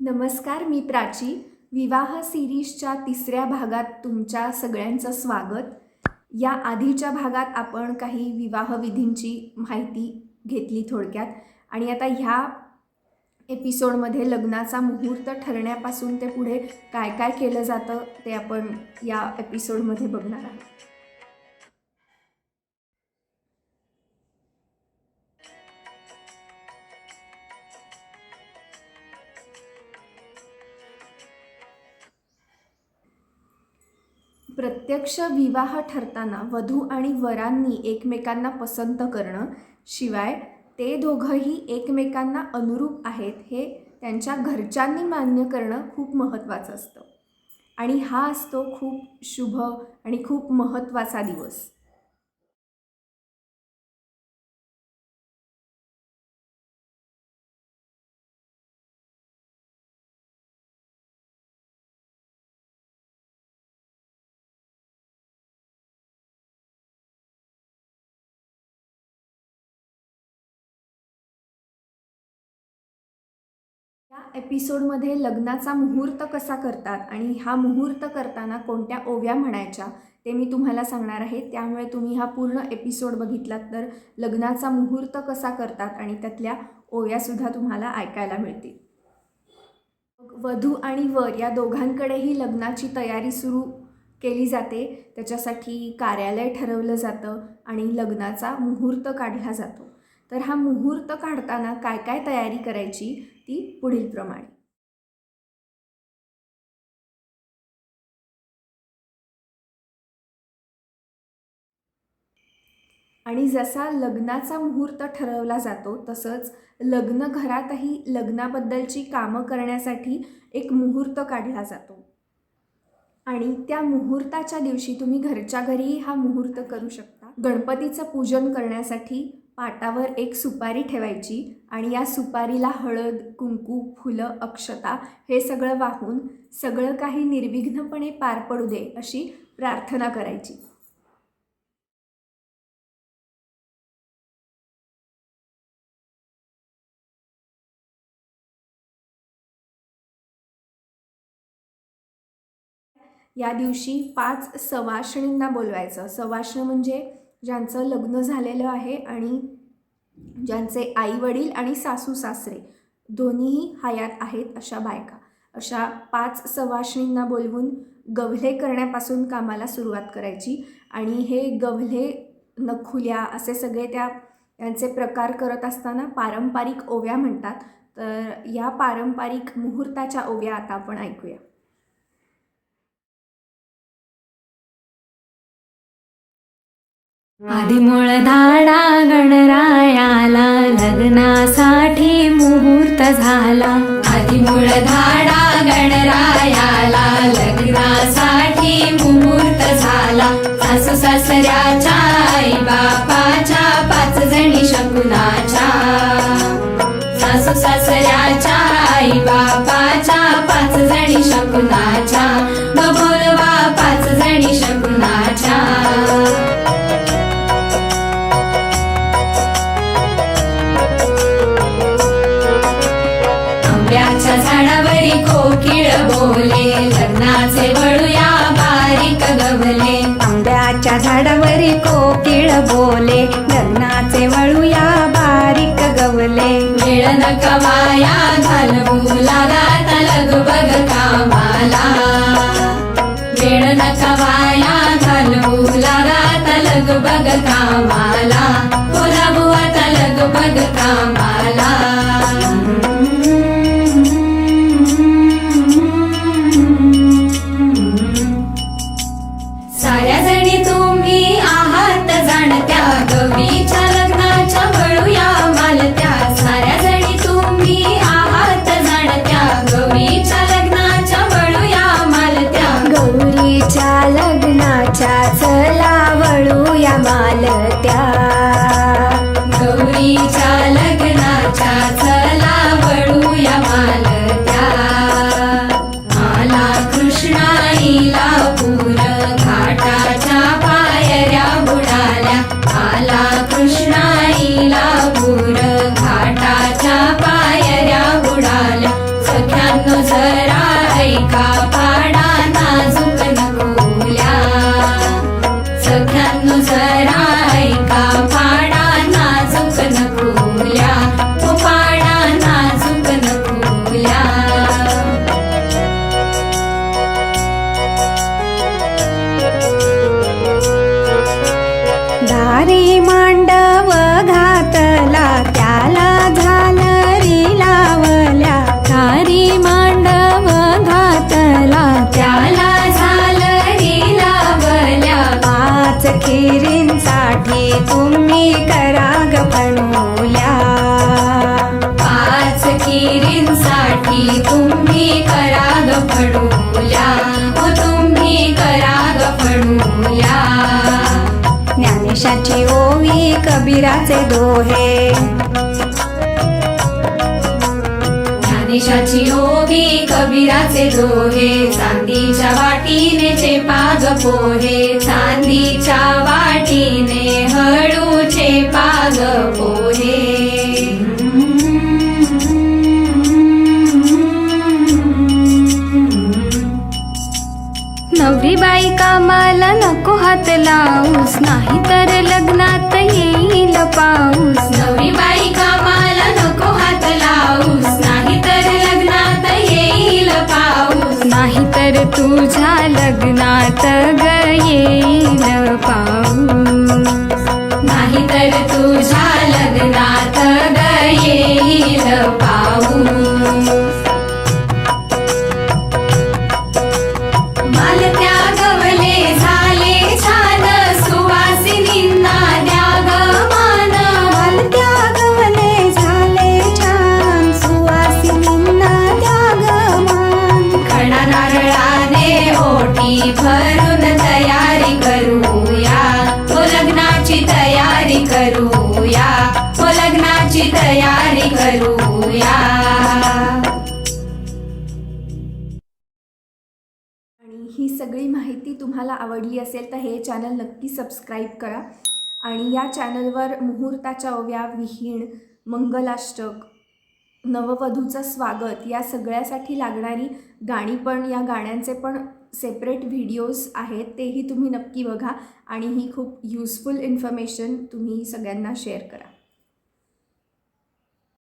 नमस्कार मी प्राची. विवाह सिरीजच्या तिसऱ्या भागात तुमच्या सगळ्यांचं स्वागत. या आधीच्या भागात आपण काही विवाहविधींची माहिती घेतली थोडक्यात आणि आता ह्या एपिसोडमध्ये लग्नाचा मुहूर्त ठरण्यापासून ते पुढे काय काय केलं जातं ते आपण या एपिसोडमध्ये बघणार आहोत. प्रत्यक्ष विवाह ठरताना वधू आणि वरांनी एकमेकांना पसंत करणं शिवाय ते दोघंही एकमेकांना अनुरूप आहेत हे त्यांच्या घरच्यांनी मान्य करणं खूप महत्त्वाचं असतं. आणि हा असतो खूप शुभ आणि खूप महत्त्वाचा दिवस. या एपिसोडमध्ये लग्नाचा मुहूर्त कसा करतात आणि हा मुहूर्त करताना कोणत्या ओव्या म्हणायच्या ते मी तुम्हाला सांगणार आहे. त्यामुळे तुम्ही हा पूर्ण एपिसोड बघितलात तर लग्नाचा मुहूर्त कसा करतात आणि त्यातल्या ओव्यासुद्धा तुम्हाला ऐकायला मिळतील. मग वधू आणि वर या दोघांकडेही लग्नाची तयारी सुरू केली जाते. त्याच्यासाठी कार्यालय ठरवलं जातं आणि लग्नाचा मुहूर्त काढला जातो. तर हा मुहूर्त काढताना काय काय तयारी करायची ती पुढीलप्रमाणे आणि जसा लग्नाचा मुहूर्त ठरवला जातो तसंच लग्न घरातही लग्नाबद्दलची कामं करण्यासाठी एक मुहूर्त काढला जातो. आणि त्या मुहूर्ताच्या दिवशी तुम्ही घरच्या घरीही हा मुहूर्त करू शकता. गणपतीचं पूजन करण्यासाठी पाटावर एक सुपारी ठेवायची आणि या सुपारीला हळद कुंकू फुलं अक्षता हे सगळं वाहून सगळं काही निर्विघ्नपणे पार पडू दे अशी प्रार्थना करायची. या दिवशी पाच सवाष्णींना बोलवायचं. सवाष्ण म्हणजे ज्यांचं लग्न झालेलं आहे आणि ज्यांचे आईवडील आणि सासू सासरे दोन्हीही हयात आहेत अशा बायका. अशा पाच सवाशिणींना बोलवून गवले करण्यापासून कामाला सुरुवात करायची आणि हे गवले नखुल्या असे सगळे त्या यांचे प्रकार करत असताना पारंपरिक ओव्या म्हणतात. तर या पारंपरिक मुहूर्ताच्या ओव्या आता आपण ऐकूया. आदिमूळ धाडा गणरायाला लग्नासाठी मुहूर्त झाला. आदिमूळ धाडा गणरायाला लग्नासाठी मुहूर्त झाला. सासू सासऱ्याच्या आई बापाच्या पाच जणी शकुनाच्या. सासू सासऱ्याच्या आई बापाच्या पाच जणी शकुनाच्या. झाडावरी कोकिळ बोले लग्नाचे वळूया बारीक गवले. मिळन कवाया घालवू लागा लग बग कामाला. मिळन कवाया घालवू लागा लग बग कामाला. बोला बुवा तलग बग कामाला. साऱ्या जणी लग्नाच्या चला वळूया माल மாறே மா कबीराचे दोहे. ज्ञानेशाची ओवी कबीराचे दोहे. चांदीच्या वाटीने चेपाग पोहे. चांदीच्या वाटीने हळूचे पाग पोहे. नवरी बाई कामाला नको हात लावूस नाही तर लग्नात येईल पाऊस. नवरी बाई कामाला नको हात लावूस नाही तर लग्नात येईल पाऊस. नाही तर तुझ्या लग्नात ग येईल पाऊस. सगळी माहिती तुम्हाला आवडली असेल तर हे चॅनल नक्की सबस्क्राईब करा. आणि या चॅनलवर मुहूर्ताच्या ओव्या विहीण मंगलाष्टक नववधूचं स्वागत या सगळ्यासाठी लागणारी गाणी पण या गाण्यांचे पण सेपरेट व्हिडिओज आहेत तेही तुम्ही नक्की बघा. आणि ही खूप युजफुल इन्फॉर्मेशन तुम्ही सगळ्यांना शेअर करा.